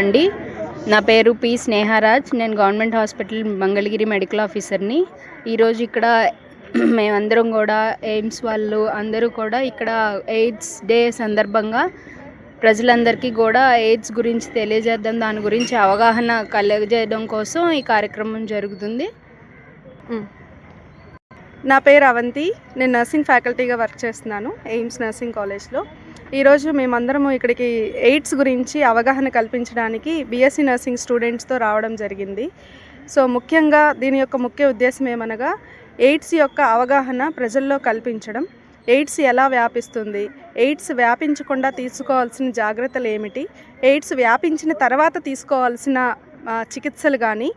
అండి. నా పేరు పి స్నేహారాజ్. నేను గవర్నమెంట్ హాస్పిటల్ మంగళగిరి మెడికల్ ఆఫీసర్ని. ఈరోజు ఇక్కడ మేమందరం కూడా ఎయిమ్స్ వాళ్ళు అందరూ కూడా ఇక్కడ ఎయిడ్స్ డే సందర్భంగా ప్రజలందరికీ కూడా ఎయిడ్స్ గురించి తెలియజేద్దాం. దాని గురించి అవగాహన కలగజేయడం కోసం ఈ కార్యక్రమం జరుగుతుంది. నా పేరు అవంతి. నేను నర్సింగ్ ఫ్యాకల్టీగా వర్క్ చేస్తున్నాను ఎయిమ్స్ నర్సింగ్ కాలేజ్లో ఈరోజు మేమందరము ఇక్కడికి ఎయిడ్స్ గురించి అవగాహన కల్పించడానికి బీఎస్సీ నర్సింగ్ స్టూడెంట్స్తో రావడం జరిగింది. సో ముఖ్యంగా దీని యొక్క ముఖ్య ఉద్దేశం ఏమనగా ఎయిడ్స్ యొక్క అవగాహన ప్రజల్లో కల్పించడం. ఎయిడ్స్ ఎలా వ్యాపిస్తుంది? ఎయిడ్స్ వ్యాపించకుండా తీసుకోవాల్సిన జాగ్రత్తలు ఏమిటి? ఎయిడ్స్ వ్యాపించిన తర్వాత తీసుకోవాల్సిన చికిత్సలు కానీ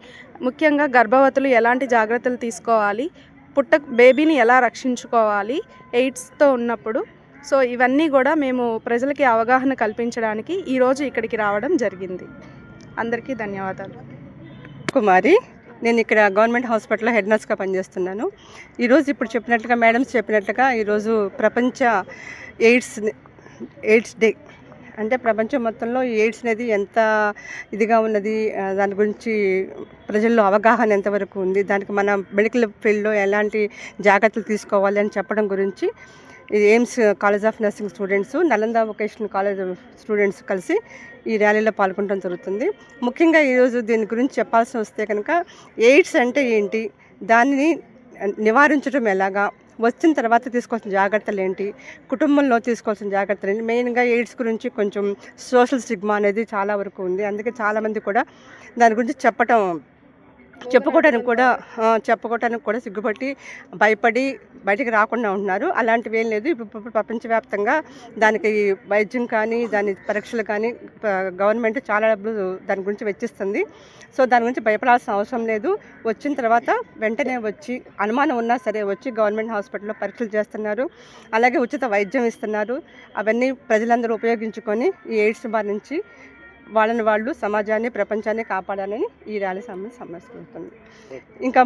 ముఖ్యంగా గర్భవతులు ఎలాంటి జాగ్రత్తలు తీసుకోవాలి? పుట్ట బేబీని ఎలా రక్షించుకోవాలి? ఎయిడ్స్తో ఉన్నప్పుడు సో ఇవన్నీ కూడా మేము ప్రజలకి అవగాహన కల్పించడానికి ఈరోజు ఇక్కడికి రావడం జరిగింది. అందరికీ ధన్యవాదాలు. కుమారి నేను ఇక్కడ గవర్నమెంట్ హాస్పిటల్లో హెడ్ నర్స్గా పనిచేస్తున్నాను. ఈరోజు ఇప్పుడు చెప్పినట్లుగా మేడమ్స్ చెప్పినట్లుగా ఈరోజు ప్రపంచ ఎయిడ్స్ ఎయిడ్స్ డే అంటే ప్రపంచం మొత్తంలో ఎయిడ్స్ అనేది ఎంత ఇదిగా ఉన్నది దాని గురించి ప్రజల్లో అవగాహన ఎంతవరకు ఉంది దానికి మన మెడికల్ ఫీల్డ్లో ఎలాంటి జాగ్రత్తలు తీసుకోవాలి అని చెప్పడం గురించి ఇది AIIMS college of nursing students Nalanda vocational college students కలిసి ఈ ర్యాలీలో పాల్గొనడం జరుగుతుంది. ముఖ్యంగా ఈరోజు దీని గురించి చెప్పాల్సి వస్తే కనుక ఎయిడ్స్ అంటే ఏంటి దానిని నివారించడం ఎలాగా వచ్చిన తర్వాత తీసుకోవాల్సిన జాగ్రత్తలు ఏంటి? కుటుంబంలో తీసుకోవాల్సిన జాగ్రత్తలు ఏంటి? మెయిన్గా ఎయిడ్స్ గురించి కొంచెం సోషల్ స్టిగ్మా అనేది చాలా వరకు ఉంది. అందుకే చాలామంది కూడా దాని గురించి చెప్పటం చెప్పుకోవడానికి కూడా చెప్పుకోవడానికి కూడా సిగ్గుపట్టి భయపడి బయటికి రాకుండా ఉంటున్నారు. అలాంటివి ఏం లేదు. ఇప్పుడు ఇప్పుడు ప్రపంచవ్యాప్తంగా దానికి వైద్యం కానీ దాని పరీక్షలు కానీ గవర్నమెంట్ చాలా డబ్బులు దాని గురించి వెచ్చిస్తుంది. సో దాని గురించి భయపడాల్సిన అవసరం లేదు. వచ్చిన తర్వాత వెంటనే వచ్చి అనుమానం ఉన్నా సరే వచ్చి గవర్నమెంట్ హాస్పిటల్లో పరీక్షలు చేస్తున్నారు. అలాగే ఉచిత వైద్యం ఇస్తున్నారు. అవన్నీ ప్రజలందరూ ఉపయోగించుకొని ఈ ఎయిడ్స్ బారి నుంచి వాళ్ళని వాళ్ళు సమాజాన్ని ప్రపంచాన్ని కాపాడాలని ఈ ర్యాలీ సమ్మె సమస్య ఇంకా